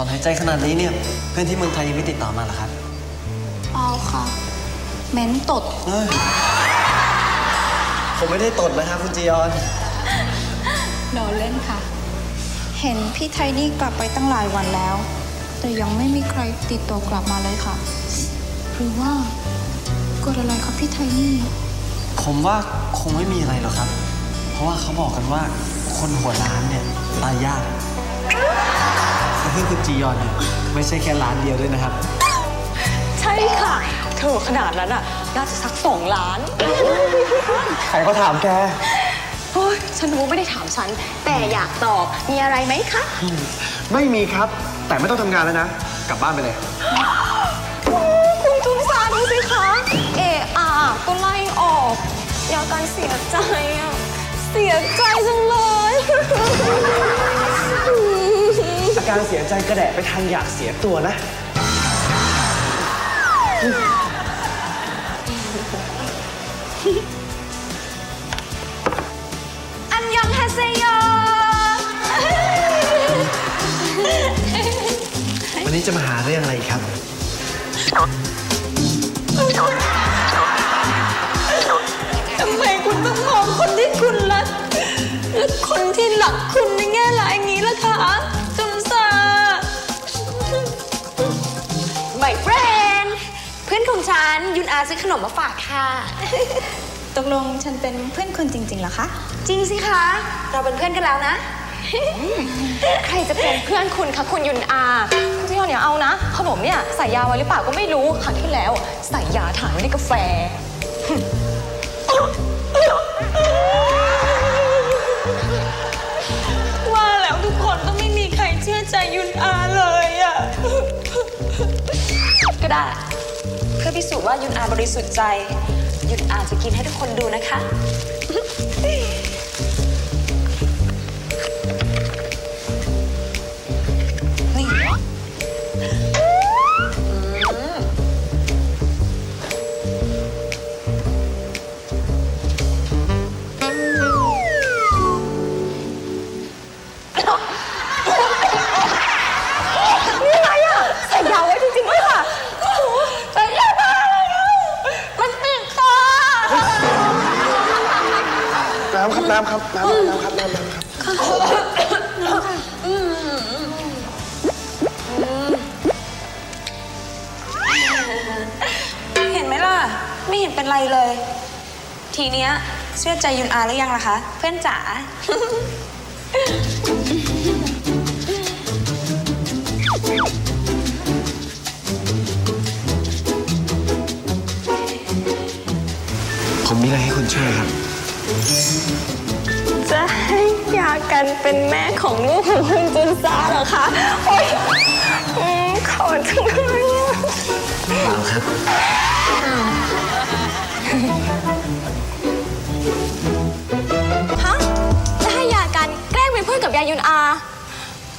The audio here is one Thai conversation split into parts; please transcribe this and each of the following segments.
ถอนหายใจขนาดนี้เนี่ย เพื่อนที่เมืองไทยยังไม่ติดต่อมาเหรอครับ เอาค่ะเม้นตด เฮ้ย ผมไม่ได้ตดนะครับ คุณจียอน โดนเล่นค่ะ เห็นพี่ไทนี่กลับไปตั้งหลายวันแล้ว แต่ยังไม่มีใครติดต่อกลับมาเลยค่ะ หรือว่าเกิดอะไรครับพี่ไทนี่ ผมว่าคงไม่มีอะไรหรอกครับ เพราะว่าเขาบอกกันว่าคนหัวร้านเนี่ยตายยากแต่ เพื่อนคุณจียอนเนี่ยไม่ใช่แค่ร้านเดียวด้วยนะครับ ใช่ค่ะ เธอขนาดนั้นอะน่าจะสักสองล้าน ใครเขาถามแกเฮ้ยฉันรู้ไม่ได้ถามฉัน แต่อยากตอบ มีอะไรไหมคะ ไม่มีครับ แต่ไม่ต้องทำงานแล้วนะ กลับบ้านไปเลย คุณทุนสาดูสิคะ เออาก็ไล่ออก อยากการเสียใจอะ เสียใจจังเลย อาการเสียใจกระแดะไปทางอยากเสียตัวนะ อันยองฮาเซโยวันนี้จะมาหาเรื่องอะไรอีกครับ ทำไมคุณต้องมองคนที่คุณรักและคนที่หลักคุณในแง่ร้ายอย่างนี้ล่ะคะ นของฉันยุนอาซื้อขนมมาฝากค่ะ ตกลงฉันเป็นเพื่อนคุณจริงๆเหรอคะ จริงสิคะ เราเป็นเพื่อนกันแล้วนะ ใครจะเป็นเพื่อนคุณคะคุณยุนอาคุณที่ยอนอย่าเอานะ ขนมเนี่ยใส่ยาไว้หรือเปล่าก็ไม่รู้ครั้งที่แล้วใส่ยาถ่านไว้ในกาแฟ ว่าแล้วทุกคนต้องไม่มีใครเชื่อใจยุนอาเลยอะ ก็ได้เพื่อพิสูจน์ว่ายุนอาบริสุทธิ์ใจ ยุนอาจะกินให้ทุกคนดูนะคะ น้ำครับน้ำครับน้ำน้ำครับน้ำน้ำครับเห็นไหมล่ะ ไม่เห็นเป็นไรเลย ทีเนี้ยเชื่อใจยุนอาหรือยังล่ะคะ เพื่อนจ๋า นเป็นแม่ของลูกของคุณจุนซาเหรอคะโอ๊ยอืมขอจังเลยอะเปล่าครับ ฮะจะให้ยากันแกล้งเป็นเพื่อนกับยายุนอา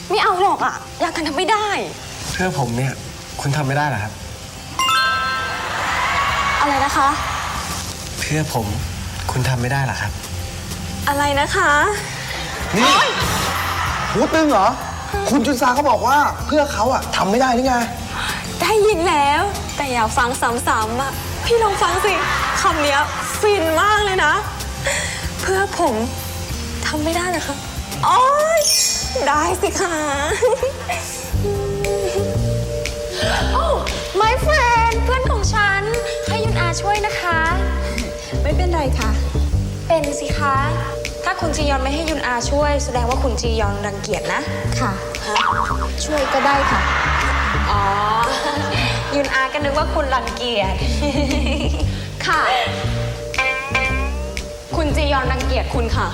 ไม่เอาหรอกอะยากันทำไม่ได้ เพื่อผมเนี่ย คุณทำไม่ได้เหรอครับ อะไรนะคะ เพื่อผม คุณทำไม่ได้เหรอครับ อะไรนะคะ นี่หูตึงเหรอ คุณจุนซาเขาบอกว่าเพื่อเขาอะทำไม่ได้นี่ไง ได้ยินแล้ว แต่อยากฟังซ้ำๆอะพี่ลองฟังสิคำเนี้ยฟินมากเลยนะ เพื่อผมทำไม่ได้นะคะโอ้ยได้สิคะ โอ้ my friend เพื่อนของฉัน ให้ยุนอาช่วยนะคะ ไม่เป็นไรค่ะ เป็นสิคะ ถ้าคุณจียอนไม่ให้ยุนอาช่วย แสดงว่าคุณจียอนรังเกียจนะ ค่ะ ช่วยก็ได้ค่ะ อ๋อ ยุนอาก็นึกว่าคุณรังเกียจ ค่ะ คุณจียอนรังเกียจคุณค่ะ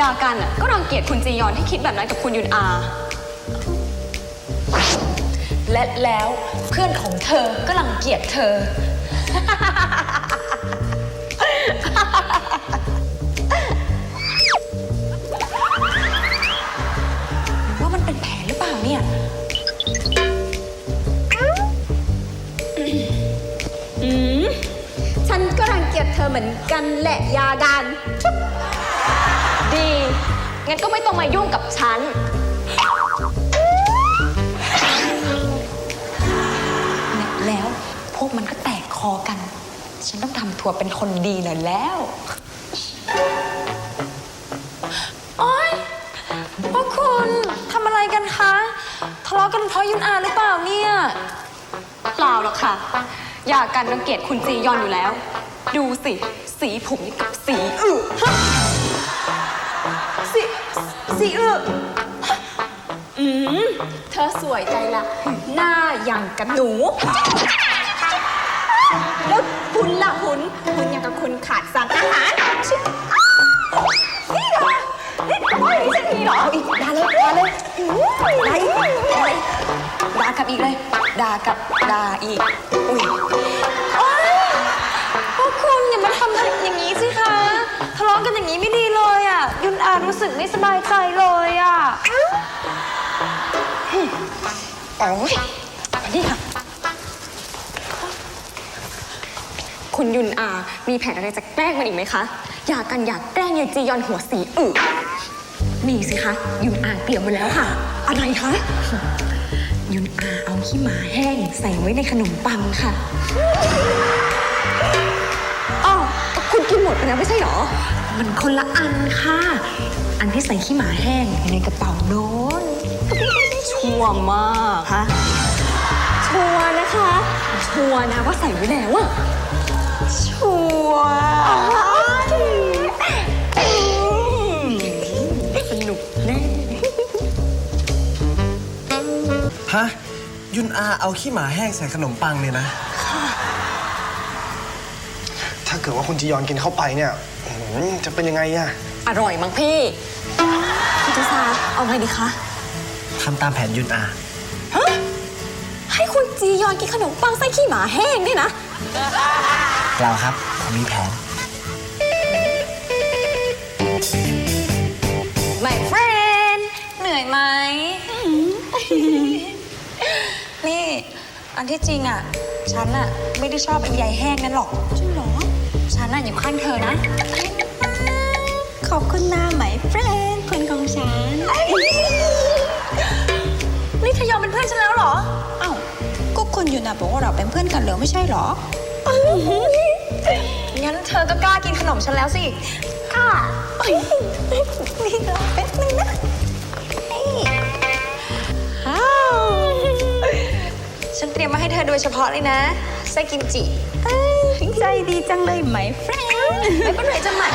ยากันอะก็รังเกียจคุณจียอนที่คิดแบบนั้นกับคุณยุนอา และแล้วเพื่อนของเธอก็รังเกียจเธอันก็รังเกียจเธอเหมือนกันแหละยาดานดี งั้นก็ไม่ต้องมายุ่งกับฉัน แล้วพวกมันก็แตกคอกัน ฉันต้องทำตัวเป็นคนดีหน่อยแล้ว โอ๊ยพวกคุณทำอะไรกันคะ ทะเลาะกันเพราะยุนอาหรือเปล่าเนี่ย เปล่าหรอกค่ะ อยากกันรังเกียจคุณจียอนอยู่แล้ว ดูสิ สีผมนี่กับสีอึฮะสีสีอึอืมเธอสวยใจละ หน้าอย่างกับหนู แล้วคุณล่ะคุณคุณยังกับคุณขาดสารอาหารชินี่เหรอนี่โอ้ยจะมีเหรอเอาอีกด่าเลยด่าเลยด่าอีกด่าอีกด่ากลับอีกเลยด่ากลับด่าอีก ไม่สบายใจเลยอะโอ้ยมานี่ค่ะ คุณยุนอา มีแผนอะไรจะแกล้งมันอีกไหมคะ อยากกันอยากแกล้งยายจียอนหัวสีอึมีสิคะ ยุนอาเตรียมมาแล้วค่ะ อะไรคะ ยุนอาเอาขี้หมาแห้งใส่ไว้ในขนมปังค่ะอ๋อคุณกินหมดไปแล้วไม่ใช่หรอ มันคนละอันค่ะ อันที่ใส่ขี้หมาแห้งอยู่ในกระเป๋าโน้นชั่วมากค่ะชัวร์นะคะ ชัวร์นะว่าใส่ไว้แล้วอะชัวร์อืมสนุกแน่ฮะยุนอาเอาขี้หมาแห้งใส่ขนมปังเนี่ยนะ ถ้าเกิดว่าคุณจียอนกินเข้าไปเนี่ยอื้อหือ จะเป็นยังไงอะอร่อยมั้งพี่พี่ตุซาเอาไงดีคะทำตามแผนยุนอา ฮะให้คุณจียอนกินขนมปังไส้ขี้หมาแห้งเนี่ยนะเราครับ ผมมีแผน My friend เหนื่อยไหม นี่ อันที่จริงอะ ฉันอะ ไม่ได้ชอบไอ้ใยแห้งนั่นหรอกจริงเหรอ ฉันอะอยู่ข้างเธอนะ ขอบคุณนะไหมเฟรนเพื่อนของฉันนี่เธอยอมเป็นเพื่อนฉันแล้วเหรอ เอ้าก็คุณอยู่นะบอกว่าเราเป็นเพื่อนกันเหรอไม่ใช่เหรอ งั้นเธอก็กล้ากินขนมฉันแล้วสิ ค่ะนี่รอแป๊บนึงนะนี่อ้าวฉันเตรียมมาให้เธอโดยเฉพาะเลยนะไส้กิมจิเอ้ยใจดีจังเลยไหมเฟรน ไม่เป็นไรจะหมัด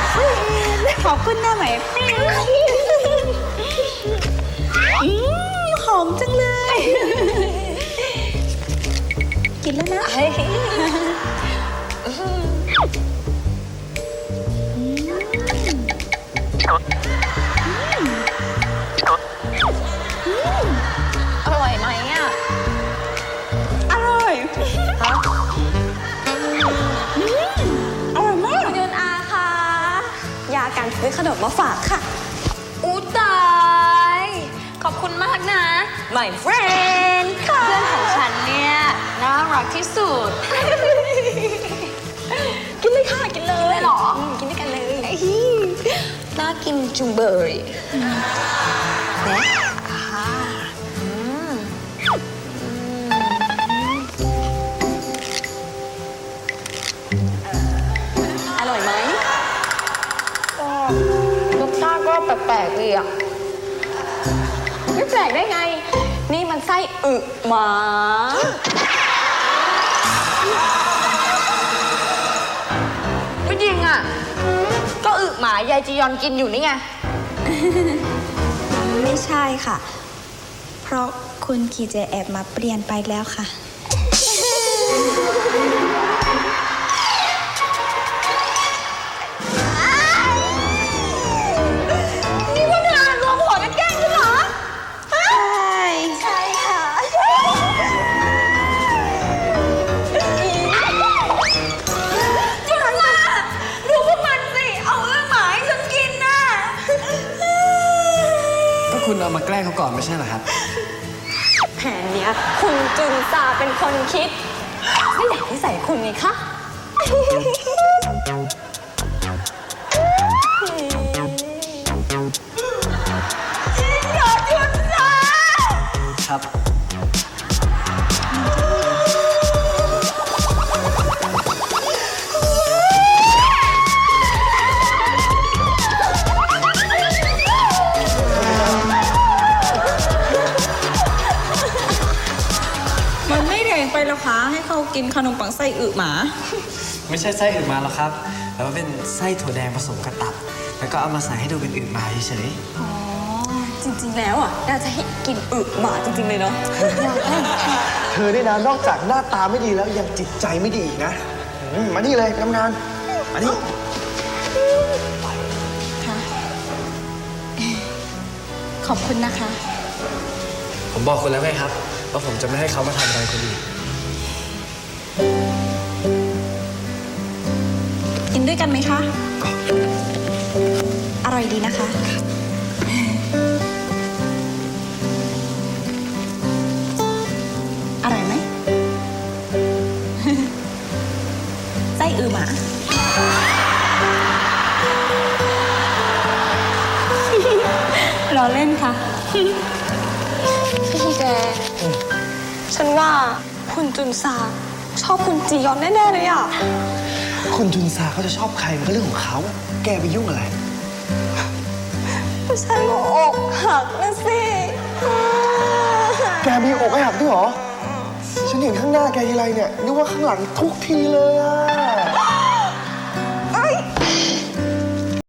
ขอบคุณนะไหมเฟรนอืมหอมจังเลย กินแล้วนะ นมมาฝากค่ะ อู้ตาย ขอบคุณมากนะ my friend ค่ะเพื่อนของฉันเนี่ยน่ารักที่สุด กินเลยค่ะ กินเลยหรอ กินด้วยกันเลยน่ากินจุงเบยนะ ก็แปลกดีอะไม่แปลกได้ไง นี่มันไส้อึหมา ไม่จริงอะ ก็อึหมายายจียอนกินอยู่นี่ไง ไม่ใช่ค่ะ เพราะคุณคีเจแอบมาเปลี่ยนไปแล้วค่ะ ล้งเขาก่อนไม่ใช่เหรอครับ แผนเนี้ยคุณจุนซาเป็นคนคิดไม่อยากให้ใส่คุณไงคะ กินขนมปังไส้อึหมา ไม่ใช่ไส้อึมาหรอกครับ แต่ว่าเป็นไส้ถั่วแดงผสมกระตับ แล้วก็เอามาใส่ให้ดูเป็นอึมาเฉยอ๋อ จริงๆแล้วอะน่าจะให้กินอึหมาจริงๆเลยเนาะ เธอนี่นะนอกจากหน้าตาไม่ดีแล้วยังจิตใจไม่ดีอีกนะอืมมานี่เลยทำงานมานี่ค่ะ ขอบคุณนะคะ ๆ ผมบอกคุณแล้วไงครับ ว่าผมจะไม่ให้เขามาทำอะไรคนอื่น นด้วยกันไหมคะ อร่อยดีนะคะ อร่อยไหมไส้อือหมารอเล่นค่ะ พี่แก ฉันว่าคุณจุนซาชอบคุณจียอนแน่ ๆ เลยอะ คุณจุนซาเขาจะชอบใครมันก็เรื่องของเขา แกไปยุ่งอะไรฉันก็อกหักนะสิแกมีอกให้หักด้วยเหรอ ฉันเห็นข้างหน้าแกทีไรเนี่ยนึกว่าข้างหลังทุกทีเลยอะ